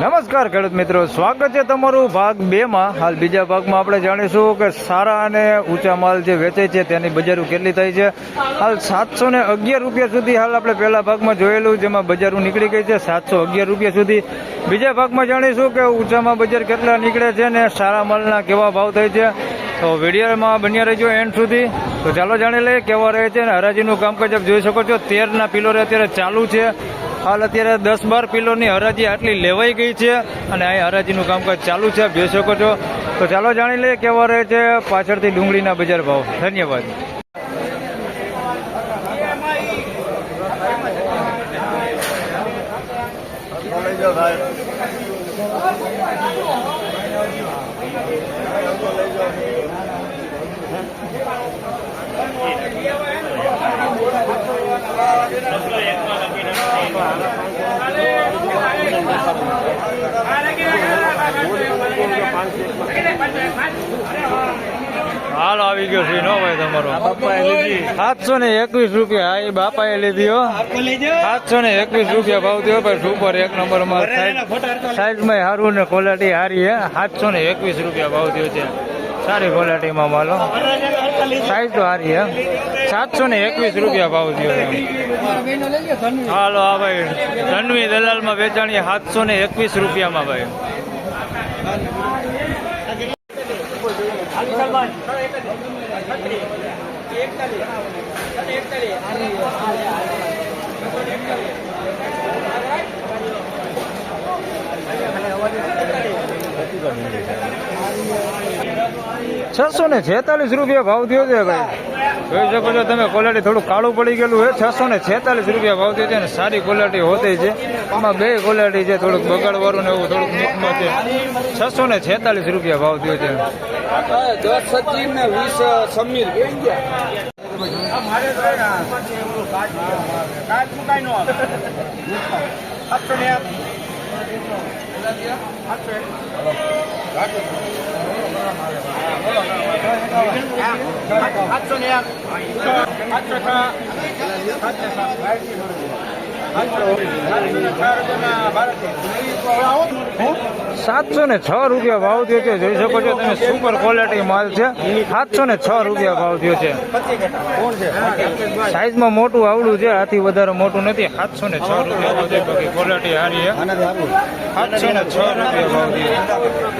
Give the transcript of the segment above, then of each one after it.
નમસ્કાર ખેડૂત મિત્રો, સ્વાગત છે તમારું ભાગ બે માં હાલ બીજા ભાગમાં આપણે જાણીશું કે સારા અને ઊંચા માલ જે વેચે છે તેની બજારો કેટલી થઈ છે. હાલ સાતસો ને અગિયાર રૂપિયા સુધી હાલ આપણે પહેલા ભાગમાં જોયેલું, જેમાં બજારો નીકળી ગઈ છે સાતસો અગિયાર રૂપિયા સુધી. બીજા ભાગમાં જાણીશું કે ઊંચામાં બજાર કેટલા નીકળે છે ને સારા માલના કેવા ભાવ થાય છે. તો વિડીયોમાં બન્યા રહેજો એન્ડ સુધી. તો ચાલો જાણી લઈએ કેવા રહે છે અને હરાજીનું કામકાજ આપ જોઈ શકો છો. તેરના પિલોરે અત્યારે ચાલુ છે. હાલ અત્યારે દસ બાર કિલોની હરાજી આટલી લેવાઈ ગઈ છે અને અહીં હરાજીનું કામકાજ ચાલુ છે. જોઈ શકો છો. તો ચાલો જાણી લઈએ કેવા રહે છે પાછળથી ડુંગળીના બજાર ભાવ. ધન્યવાદ. હાલ આવી ગયો છે નો ભાઈ તમારો. સાતસો ને એકવીસ રૂપિયા હા એ બાપાએ લીધી હો. સાતસો ને એકવીસ રૂપિયા ભાવ થયો ભાઈ સુપર એક નંબરમાં સાઈઝમાં સારું ને ક્વોલિટી સારી હે. સાતસો ને એકવીસ રૂપિયા ભાવ થયો છે. સારી ક્વોલિટીમાં માલો સાઈઝ તો સારી હે. સાતસો ને એકવીસ રૂપિયા ભાવ થયો હાલો, હા ભાઈ. ધનવી દલાલમાં વેચાણી સાતસો ને એકવીસ રૂપિયામાં ભાઈ. છસો ને છેતાલીસ રૂપિયા ભાવ થયો છે ભાઈ. જોઈ શકો છો તમે ક્વોલિટી થોડું કાળું પડી ગયેલું છે છસો ને છેતાલીસ રૂપિયા ભાવ થયો છે અને સારી ક્વોલિટી હોતી છે આમાં બે ક્વોલિટી છે થોડુંક બગાડવાળું ને એવું થોડુંક મિક્સમાં છે છસો ને છેતાલીસ રૂપિયા ભાવ થયો છે દસ સચિન ને વીસ સમીર સાતસો ને છ રૂપિયા ભાવ થયો છે. જોઈ શકો છો તમે સુપર ક્વોલિટી માલ છે. સાતસો ને છ રૂપિયા ભાવ થયો છે. સાઈઝમાં મોટું આવડું છે, આથી વધારે મોટું નથી. સાતસો ને છ રૂપિયા ભાવ થયો ક્વોલિટી સારી છે. સાતસો ને છ રૂપિયા ભાવ થયો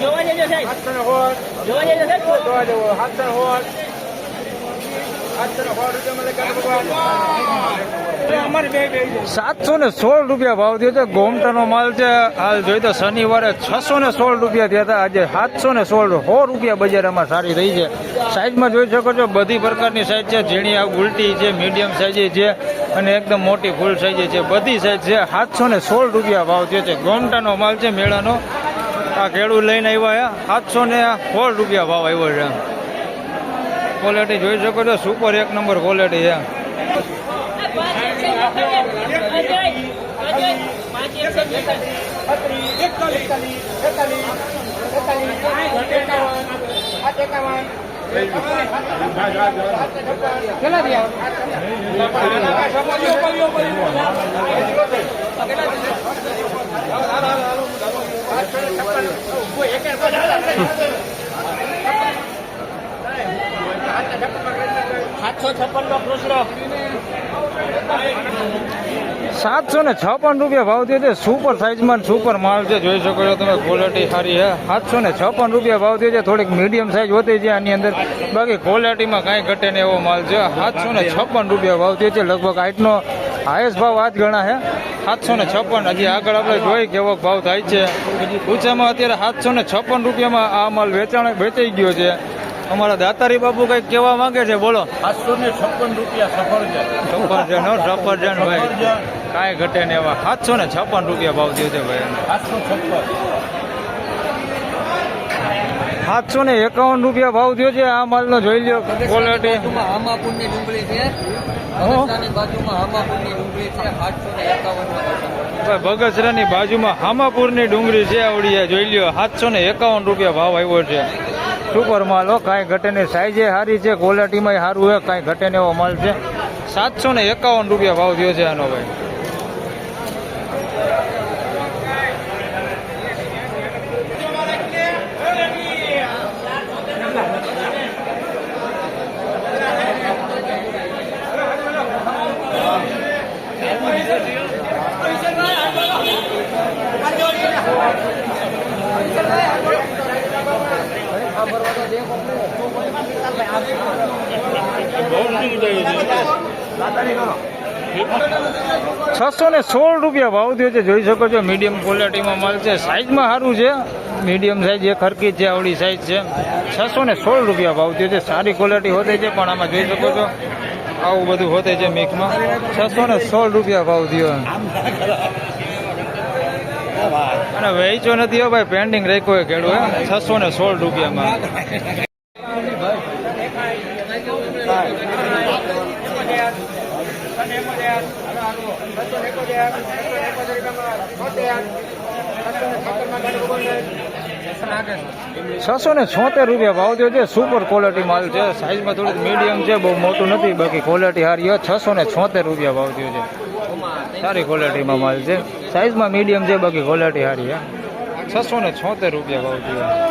જોવા જજો સાહેબ. જોવા જજો સાહેબ. સાતસો ને સોળ રૂપિયા ભાવ થયો છે. ગોમટાનો માલ છે. હાલ જોઈ તો શનિવારે છસો ને સોળ રૂપિયા થયા હતા. આજે સાતસો ને સોળ સો રૂપિયા બજારમાં સારી રહી છે. સાઈઝમાં જોઈ શકો છો, બધી પ્રકારની સાઈઝ છે. ઝીણી આ ઉલટી છે, મીડિયમ સાઈઝ છે અને એકદમ મોટી ફૂલ સાઈઝ છે. બધી સાઈઝ છે. સાતસો ને સોળ રૂપિયા ભાવ થયો છે. ગોમટાનો માલ છે, મેળાનો. આ ખેડૂત લઈને આવ્યા સાતસો ને સોળ રૂપિયા ભાવ આવ્યો છે. ક્વોલિટી જોઈ શકો છો. સુપર એક નંબર ક્વોલિટી છે. સાતસો છપ્પન નો કૃષ્ણ સાતસો ને છપ્પન રૂપિયા ભાવ થયો છે. સુપર સાઇઝમાં સુપર માલ છે. જોઈ શકો છો તમે ક્વોલિટી સારી છે. સાતસો ને છપ્પન રૂપિયા ભાવ થયો છે. થોડીક મીડિયમ સાઈઝ હોતી છે આની અંદર. બાકી ક્વોલિટીમાં કાંઈ ઘટે ને એવો માલ છે. સાતસો ને છપ્પન રૂપિયા ભાવ થયો છે. લગભગ આટનો હાઈએસ્ટ ભાવ આ જ ગણા છે. સાતસો ને છપ્પન, હજી આગળ આપણે જોઈ કેવો ભાવ થાય છે. ઊંચામાં અત્યારે સાતસો ને છપ્પન રૂપિયામાં આ માલ વેચાણ વેચાઈ ગયો છે. અમારા દાતારી બાપુ કંઈક કેવા માંગે છે બોલો. સાતસો ને છપ્પન રૂપિયા સફરજન. સફરજન હો, સફરજન ભાઈ. કાંઈ ઘટે ને એવા. સાતસો ને છપ્પન રૂપિયા ભાવ થયો છે ભાઈ. સાતસો છપ્પન. સાતસો ને એકાવન રૂપિયા ભાવ થયો છે આ માલનો જોઈ લ્યો ક્વોલિટી હામાપુરની ડુંગળી છે. રાજસ્થાની બાજુમાં હામાપુરની ની ને ડુંગળી છે આવડી જોઈ લ્યો. સાતસો ને એકાવન રૂપિયા ભાવ આવ્યો છે. સુપર માલ, હો, કાંઈ ઘટે નહીં. સાઈઝે સારી છે ક્વોલિટીમાં સારું હોય, કાંઈ ઘટે ને એવો માલ છે. સાતસો ને એકાવન રૂપિયા ભાવ થયો છે આનો ભાઈ. છસો ને સોળ રૂપિયા ભાવ થયો છે. જોઈ શકો છો મીડિયમ ક્વોલિટીમાં માલ છે. સાઈઝમાં સારું છે. મીડિયમ સાઈઝ એ ખરકી છે, આવડી સાઈઝ છે. છસો ને સોળ રૂપિયા ભાવ થયો છે. સારી ક્વોલિટી હોતે છે, પણ આમાં જોઈ શકો છો, આવું બધું હોતે છે મિક્સમાં છસો ને સોળ રૂપિયા ભાવ થયો. અને વેચો નથી ભાઈ પેન્ડિંગ રાખ્યો હોય ખેડૂત છસો ને સોળ રૂપિયામાં. છસો ને છોતેર રૂપિયા ભાવ થયો છે. સુપર ક્વોલિટી માલ છે. સાઈઝમાં થોડુંક મીડિયમ છે. બહુ મોટું નથી. બાકી ક્વોલિટી છે. છસો ને છોતેર રૂપિયા ભાવ થયો છે. સારી ક્વોલિટીમાં માલ છે. સાઈઝમાં મીડિયમ છે. બાકી ક્વોલિટી છે. છસો ને છોતેર રૂપિયા ભાવ થયો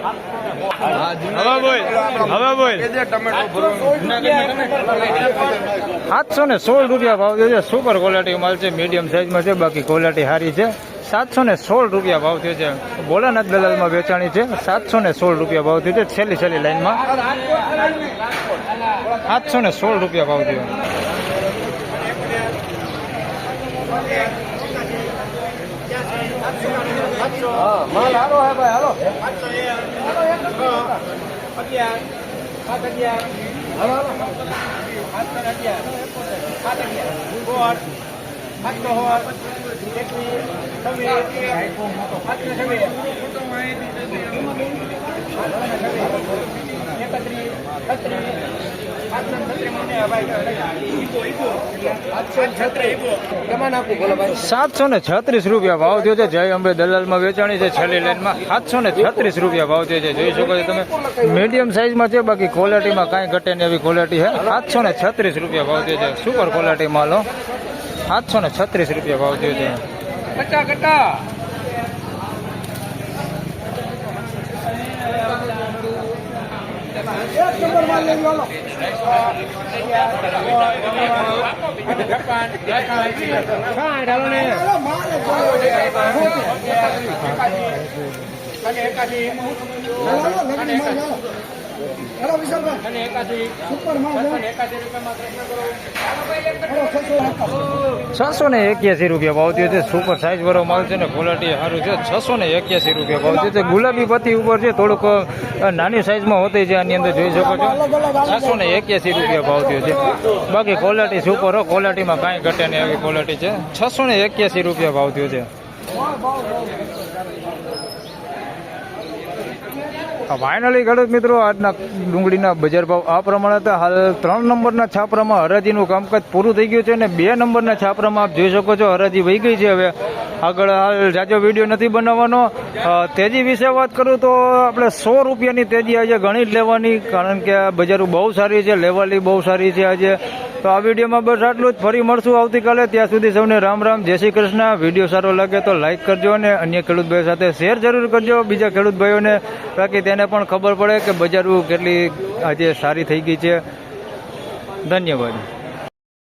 હવે બોલ હવે બોલ. સાતસો ને સોળ રૂપિયા ભાવ થયો છે. સુપર ક્વોલિટી માલ છે મીડિયમ સાઈઝમાં છે બાકી ક્વોલિટી સારી છે. સાતસો ને સોળ રૂપિયા ભાવ થયો છે. ભોલાનાથ દલાલમાં વેચાણી છે. સાતસો ને સોળ રૂપિયા ભાવ થયો છે. છેલ્લી છેલ્લી લાઈનમાં. સાતસો ને સોળ રૂપિયા ભાવ થયો. માલ હારો હે ભાઈ હાલો. અગિયાર સાત અગિયાર સાત અગિયાર સાત અગિયાર સોળ સાતસો સોળ એકવીસ છવ્વીસ સાતસો છવ્વીસ એકત્રીસ છત્રીસ સાતસો છત્રીસ મને ભાઈ સાતસો ને છત્રીસ રૂપિયા ભાવ થયો છે. જય અંબે દલાલમાં વેચાણી છે. છેલ્લી લાઈનમાં સાતસો ને છત્રીસ રૂપિયા ભાવ થયો છે. જોઈ શકો છો તમે, મીડિયમ સાઈઝમાં છે, બાકી ક્વોલિટીમાં કાંઈ ઘટે ને એવી ક્વોલિટી છે. સાતસો ને છત્રીસ રૂપિયા ભાવ થયો છે. સુપર ક્વોલિટી માલ સાતસો ને છત્રીસ રૂપિયા ભાવ થયો છે. એક નંબર માલ લઈ વાલો ઢાલો ને એકાદી એકાદી કટ્ટા છસો ને. એક્યાસી રૂપિયા ભાવ થયો છે. સુપર સાઈઝ વાળો માલ છે ને ક્વોલિટી સારું છે. છસો ને એક્યાસી રૂપિયા ભાવ થયો છે. ગુલાબી પત્તી ઉપર છે થોડુંક નાની સાઈઝમાં હોતી છે આની અંદર જોઈ શકો છો. છસો ને એક્યાસી રૂપિયા ભાવ થયો છે. બાકી ક્વોલિટી સુપર હો. ક્વોલિટીમાં કાંઈ ઘટે નહીં એવી ક્વોલિટી છે. છસો ને એક્યાસી રૂપિયા ભાવ થયો છે. ફાઇનલી ખેડૂત મિત્રો, આજના ડુંગળીના બજાર ભાવ આ પ્રમાણે હતા. હાલ ત્રણ નંબરના છાપરામાં હરાજીનું કામકાજ પૂરું થઈ ગયું છે અને બે નંબરના છાપરામાં આપ જોઈ શકો છો હરાજી વહી ગઈ છે. હવે આગળ હાલ જાજો વીડિયો નથી બનાવવાનો. તેજી વિશે વાત કરું તો આપણે સો રૂપિયાની તેજી આજે ગણી જ લેવાની, કારણ કે બજારો બહુ સારી છે, લેવાલી બહુ સારી છે આજે. તો આ વિડીયોમાં બસ આટલું જ. ફરી મળશું આવતીકાલે. ત્યાં સુધી સૌને રામ રામ. જય શ્રી કૃષ્ણ. વીડિયો સારો લાગે તો લાઇક કરજો અને અન્ય ખેડૂત ભાઈઓ સાથે શેર જરૂર કરજો. બીજા ખેડૂત ભાઈઓને તાકી તેને પણ ખબર પડે કે બજારું કેટલી આજે સારી થઈ ગઈ છે. ધન્યવાદ.